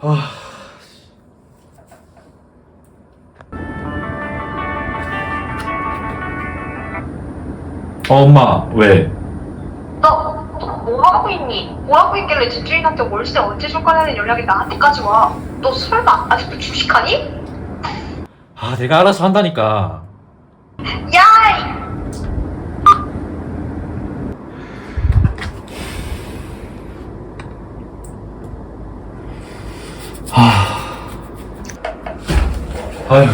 아. 어, 엄마, 왜? 너, 너뭐 하고 있니? 뭐 하고 있길래 집주인한테 월세 언제 줄 거냐는 연락이 나한테까지 와. 너 설마 아직도 주식하니? 아, 내가 알아서 한다니까. 야! 이- 아휴.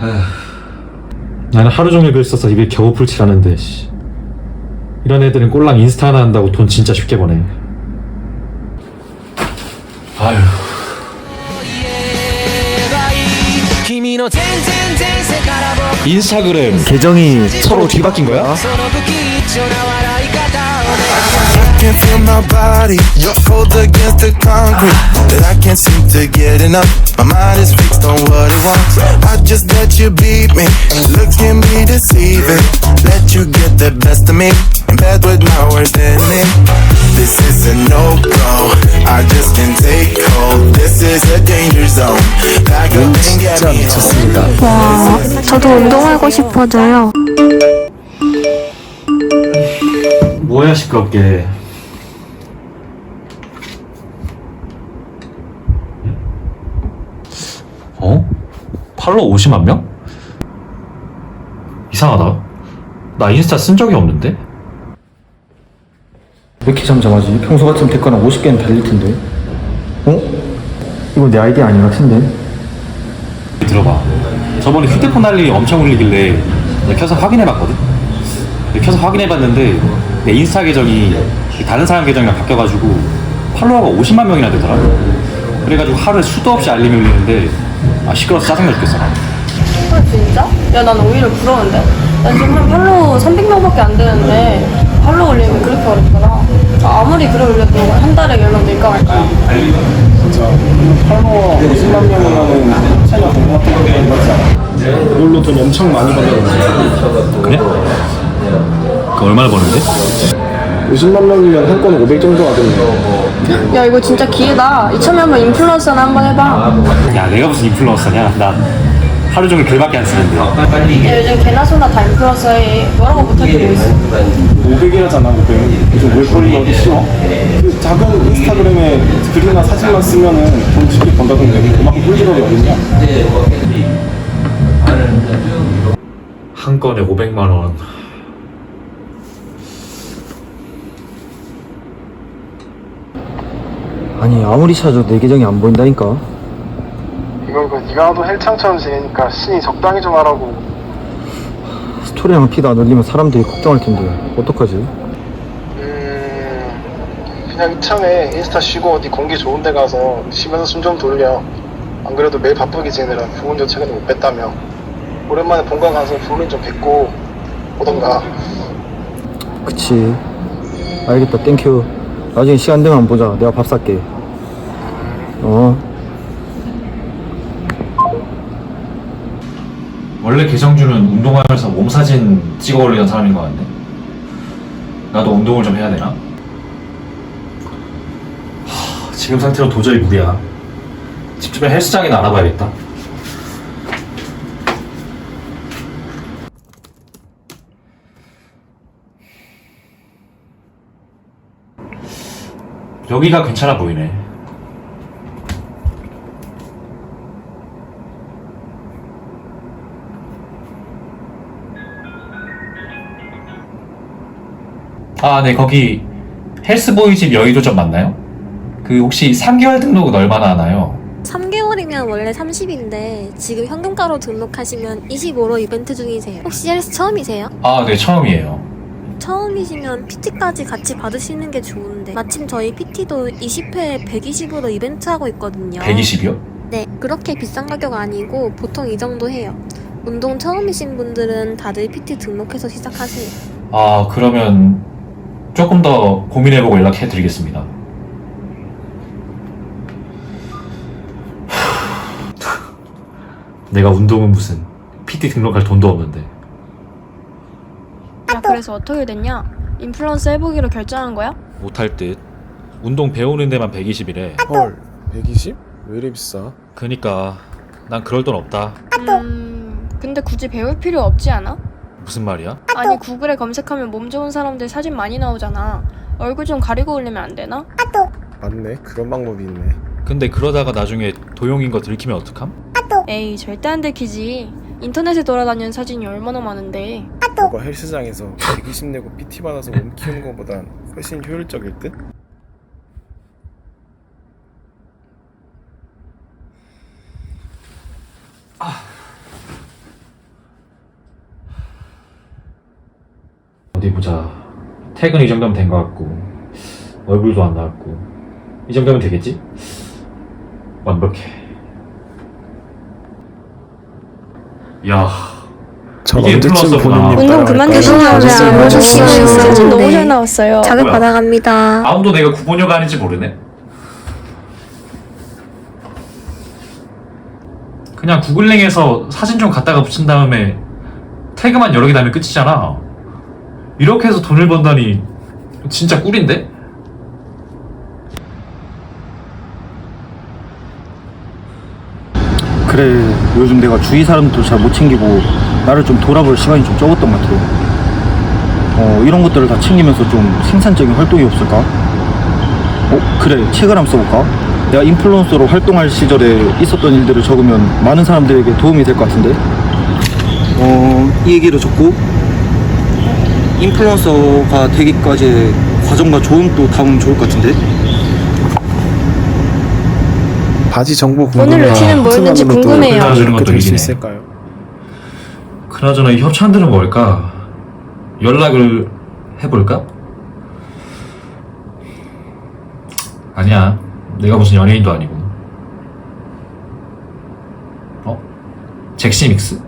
아휴. 나는 하루 종일 글 써서 입에 겨우 풀칠하는데 씨. 이런 애들은 꼴랑 인스타 하나 한다고 돈 진짜 쉽게 버네. 아휴. 君の全然前世から僕 인스타그램 계정이 서로 뒤바뀐 거야? その不吉祥な笑い 方を can feel my body cold against the concrete that I can't seem to get enough. My mind is fixed on what it wants. I just let you beat me. Looks can be deceiving. Let you get the best of me. In bed with my worst enemy. This is a no go. I just can't take hold. This is a danger zone. Back up and get 진짜 me home. 미쳤습니다. 와, 저도 운동하고 싶어져요. 뭐야 시끄럽게. 어? 팔로워 50만 명? 이상하다. 나 인스타 쓴 적이 없는데? 왜 이렇게 잠잠하지? 평소 같으면 댓글 한 50개는 달릴 텐데. 어? 이거 내 아이디 아닌 것 같은데? 들어봐. 저번에 휴대폰 알림이 엄청 울리길래 내가 켜서 확인해봤거든? 내가 켜서 확인해봤는데 내 인스타 계정이 다른 사람 계정이랑 바뀌어가지고 팔로워가 50만 명이나 되더라. 그래가지고 하루에 수도 없이 알림이 울리는데 아 시끄러워서 짜증나 죽겠어. 나. 아 진짜? 야 난 오히려 부러운데? 난 지금 한 팔로우 300명밖에 안 되는데 팔로우 올리면 그렇게 어렵구나 아, 아무리 그래 올려도 한 달에 연락 될까 말까요? 팔로워 50만 명이면은 차이가 공부 같은 거 맞지 않아? 그걸로 돈 엄청 많이 벌어요. 그래? 그 얼마나 버는데? 50만 명이면 한 건에 500 정도 하던데. 야 이거 진짜 기회다 2천명만 인플루언서나 한번 해봐 야 내가 무슨 인플루언서냐? 나 하루 종일 글밖에 안 쓰는데. 야, 요즘 개나 소나 다 인플루언서에 뭐라고 못하게 뭐 있어 500이라잖아, 500. 요즘 월급이 어디 쉬워? 그 작은 인스타그램에 글이나 사진만 쓰면은 돈 쉽게 번다던데 그만큼 꿀지갑이 어딨냐? 한 건에 500만 원. 아니 아무리 찾아도 내 계정이 안 보인다니까. 이거 이거 네가 하도 헬창처럼 지내니까 신이 적당히 좀 하라고. 스토리랑 피드 안 올리면 사람들이 걱정할 텐데 어떡하지? 음, 그냥 이참에 인스타 쉬고 어디 공기 좋은 데 가서 쉬면서 숨 좀 돌려. 안 그래도 매일 바쁘게 지내느라 부모님 최근에 못 뵀다며. 오랜만에 본가 가서 부모님 좀 뵙고 오던가. 그치. 알겠다 땡큐. 나중에 시간 되면 보자. 내가 밥 살게. 어. 원래 계정주는 운동하면서 몸 사진 찍어 올리던 사람인 것 같네. 나도 운동을 좀 해야 되나? 하, 지금 상태로 도저히 무리야. 집 주변 헬스장이나 알아봐야겠다. 여기가 괜찮아 보이네. 아, 네, 거기 헬스보이 집 여의도점 맞나요? 그 혹시 3개월 등록은 얼마나 하나요? 3개월이면 원래 30인데 지금 현금가로 등록하시면 25로 이벤트 중이세요. 혹시 헬스 처음이세요? 아, 네, 처음이에요. 처음이시면 PT까지 같이 받으시는 게 좋은데 마침 저희 PT도 20회에 120으로 이벤트 하고 있거든요. 120이요? 네, 그렇게 비싼 가격 아니고 보통 이 정도 해요. 운동 처음이신 분들은 다들 PT 등록해서 시작하세요. 아, 그러면 조금 더 고민해보고 연락해드리겠습니다. 내가 운동은 무슨 PT 등록할 돈도 없는데 야 그래서 어떻게 됐냐? 인플루언서 해보기로 결정한 거야? 못할 듯 운동 배우는 데만 120이래 헐 120? 왜 이리 비싸? 그니까 난 그럴 돈 없다 음, 근데 굳이 배울 필요 없지 않아? 무슨 말이야? 아니 구글에 검색하면 몸 좋은 사람들 사진 많이 나오잖아. 얼굴 좀 가리고 올리면 안 되나? 맞네 그런 방법이 있네 근데 그러다가 나중에 도용인 거 들키면 어떡함? 에이 절대 안 들키지. 인터넷에 돌아다니는 사진이 얼마나 많은데. 너가 헬스장에서 120 내고 PT 받아서 몸 키우는 것보단 훨씬 효율적일 듯? 어디 보자. 퇴근 이 정도면 된 것 같고 얼굴도 안 나왔고 이 정도면 되겠지? 완벽해. 야 저 이게 언제쯤. 본인님 운동 그만? 드시냐 운동 하셨어요. 안 하시고 사진 너무. 잘 나왔어요. 자극 뭐야? 받아갑니다. 아무도 내가 구본녀가 아닌지 모르네 그냥 구글링에서 사진 좀 갖다가 붙인 다음에 태그만 여러 개 달면 끝이잖아 이렇게 해서 돈을 번다니 진짜 꿀인데? 그래 요즘 내가 주위 사람도 잘 못 챙기고 나를 좀 돌아볼 시간이 좀 적었던 것 같아 어 이런 것들을 다 챙기면서 좀 생산적인 활동이 없을까? 어 그래 책을 한번 써볼까? 내가 인플루언서로 활동할 시절에 있었던 일들을 적으면 많은 사람들에게 도움이 될 것 같은데 어 이 얘기를 적고 인플루언서가 되기까지의 과정과 조언도 담으면 좋을 것 같은데 바지 정보 오늘 궁금해 루틴은 뭐였는지 궁금해요. 끝나주는 것도 될수 이기네. 있을까요? 그나저나 이 협찬들은 뭘까? 연락을 해볼까? 아니야. 내가 무슨 연예인도 아니고. 어? 잭시믹스?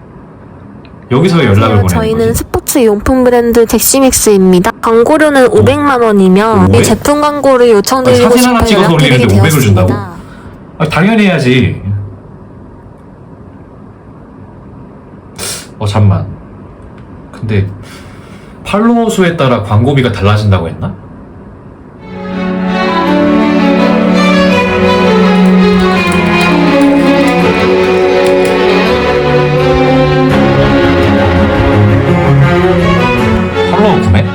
여기서 왜 연락을 보내는 저희는 거지? 스포츠 용품 브랜드 잭시믹스입니다. 광고료는 500만 원이며 뭐해? 이 제품 광고를 요청드리고 사진 싶어 하나 찍어서 연락드리게 올리는데 500을 준다고? 되었습니다. 아, 당연히 해야지. 어, 잠만. 근데 팔로워 수에 따라 광고비가 달라진다고 했나? 팔로워 구매?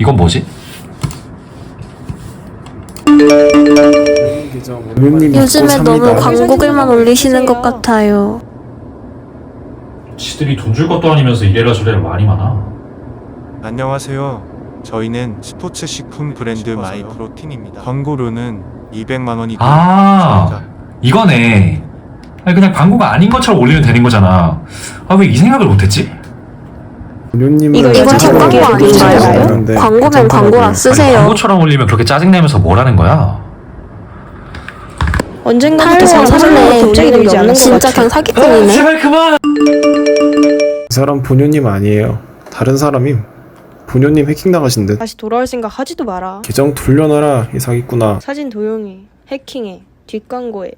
이건 뭐지? 계정 본인님 요즘에 너무. 광고글만 올리시는 것 같아요. 지들이 돈 줄 것도 아니면서 이래라 저래라 말이 많아. 안녕하세요. 저희는 스포츠 식품 브랜드 마이 프로틴입니다. 광고료는 200만 원이고 아, 이거네. 아니, 그냥 광고가 아닌 것처럼 올리면 되는 거잖아. 아, 왜 이 생각을 못했지? 이거 제 광고 아닌가요? 광고면. 광고라 아니, 쓰세요. 광고처럼 올리면 그렇게 짜증 내면서 뭐라는 거야? 언젠가부터 팔로워 사람들로 사실래 갑자기 늘지 않는 것 진짜 같아. 그냥 사기꾼이네. 제발 그만! 이 사람 본연님 아니에요 다른 사람임 본연님 해킹 나가신 듯 다시 돌아올 생각 하지도 마라. 계정 돌려놔라 이 사기꾼아 사진 도용해, 해킹해, 뒷광고해.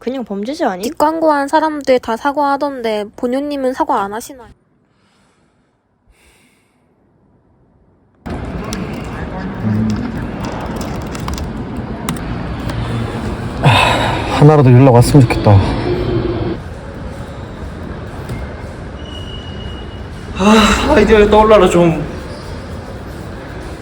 그냥 범죄자 아니? 뒷광고한 사람들 다 사과하던데 본연님은 사과 안 하시나요? 하나라도 연락 왔으면 좋겠다 아이디어 떠올라라 좀.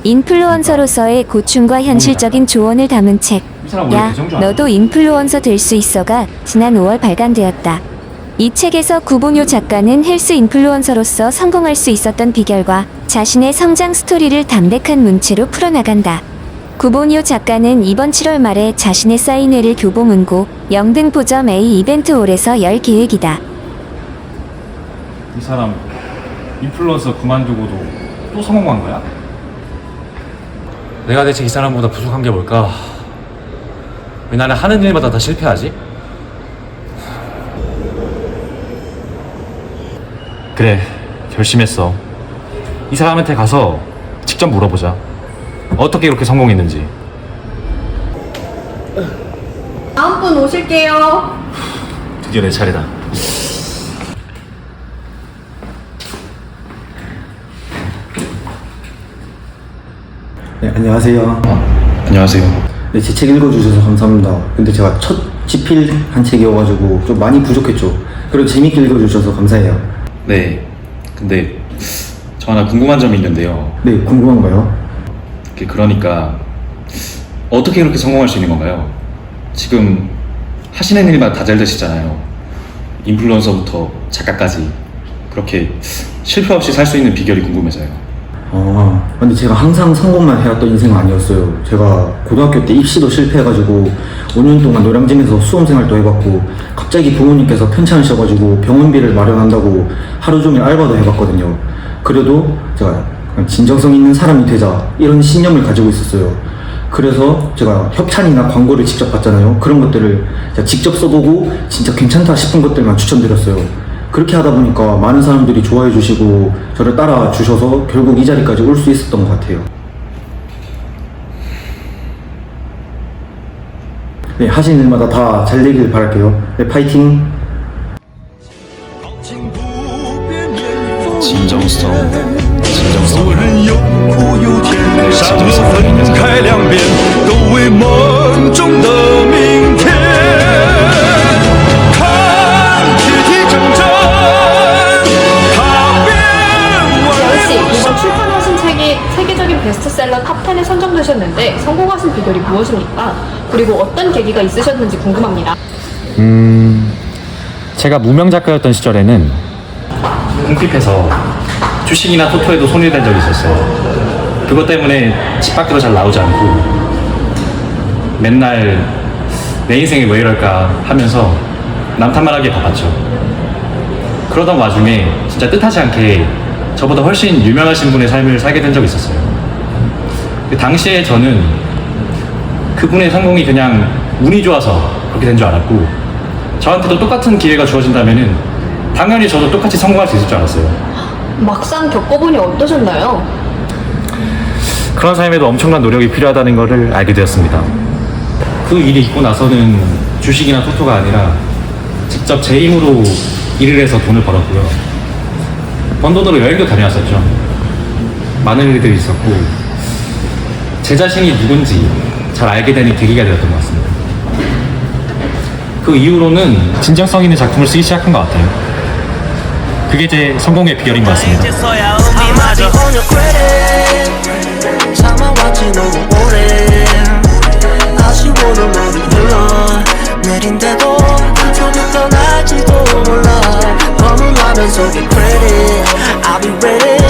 인플루언서로서의 고충과 현실적인 조언을 담은 책. 야, 아니야? 너도 인플루언서 될 수 있어가 지난 5월 발간되었다. 이 책에서 구본효 작가는 헬스 인플루언서로서 성공할 수 있었던 비결과 자신의 성장 스토리를 담백한 문체로 풀어나간다. 구본효 작가는 이번 7월 말에 자신의 사인회를 교보문고 영등포점 A 이벤트홀에서 열 계획이다. 이 사람 인플루언서 그만두고도 또 성공한 거야? 내가 대체 이 사람보다 부족한 게 뭘까? 왜 나는 하는 일마다 다 실패하지? 그래, 결심했어. 이 사람한테 가서 직접 물어보자. 어떻게 이렇게 성공했는지. 다음 분 오실게요. 드디어 내 차례다. 네, 안녕하세요. 안녕하세요. 네, 제 책 읽어주셔서 감사합니다. 근데 제가 첫 집필 한 책이어가지고 좀 많이 부족했죠. 그래도 재밌게 읽어주셔서 감사해요. 네. 근데 저 하나 궁금한 점이 있는데요. 네, 궁금한가요? 그- 그러니까 어떻게 그렇게 성공할 수 있는 건가요? 지금 하시는 일만 다 잘 되시잖아요. 인플루언서부터 작가까지 그렇게 실패 없이 살 수 있는 비결이 궁금해서요. 아, 근데 제가 항상 성공만 해왔던 인생은 아니었어요. 제가 고등학교 때 입시도 실패해가지고 5년 동안 노량진에서 수험생활도 해봤고 갑자기 부모님께서 편찮으셔가지고 병원비를 마련한다고 하루 종일 알바도 해봤거든요. 그래도 제가 진정성 있는 사람이 되자 이런 신념을 가지고 있었어요. 그래서 제가 협찬이나 광고를 직접 봤잖아요. 그런 것들을 직접 써보고 진짜 괜찮다 싶은 것들만 추천드렸어요. 그렇게 하다 보니까 많은 사람들이 좋아해 주시고 저를 따라 주셔서 결국 이 자리까지 올 수 있었던 것 같아요. 네, 하시는 일마다 다 잘 되길 바랄게요. 네, 파이팅! 진정성. 베스트셀러 탑10에 선정되셨는데 성공하신 비결이 무엇입니까? 그리고 어떤 계기가 있으셨는지 궁금합니다. 음, 제가 무명 작가였던 시절에는 궁핍해서 주식이나 토토에도 손이 댄 적이 있었어요. 그것 때문에 집 밖으로 잘 나오지 않고 맨날 내 인생이 왜 이럴까 하면서 남탓만 하기에 바빴죠. 그러던 와중에 진짜 뜻하지 않게 저보다 훨씬 유명하신 분의 삶을 살게 된 적이 있었어요. 그 당시에 저는 그분의 성공이 그냥 운이 좋아서 그렇게 된 줄 알았고 저한테도 똑같은 기회가 주어진다면은 당연히 저도 똑같이 성공할 수 있을 줄 알았어요. 막상 겪어보니 어떠셨나요? 그런 삶에도 엄청난 노력이 필요하다는 것을 알게 되었습니다. 그 일이 있고 나서는 주식이나 토토가 아니라 직접 제 힘으로 일을 해서 돈을 벌었고요. 번 돈으로 여행도 다녀왔었죠. 많은 일들이 있었고 제 자신이 누군지 잘 알게 되는 계기가 되었던 것 같습니다. 그 이후로는 진정성 있는 작품을 쓰기 시작한 것 같아요. 그게 제 성공의 비결인 것 같습니다. 떠나지도 몰라 너무 라면 속에 credit I'll be ready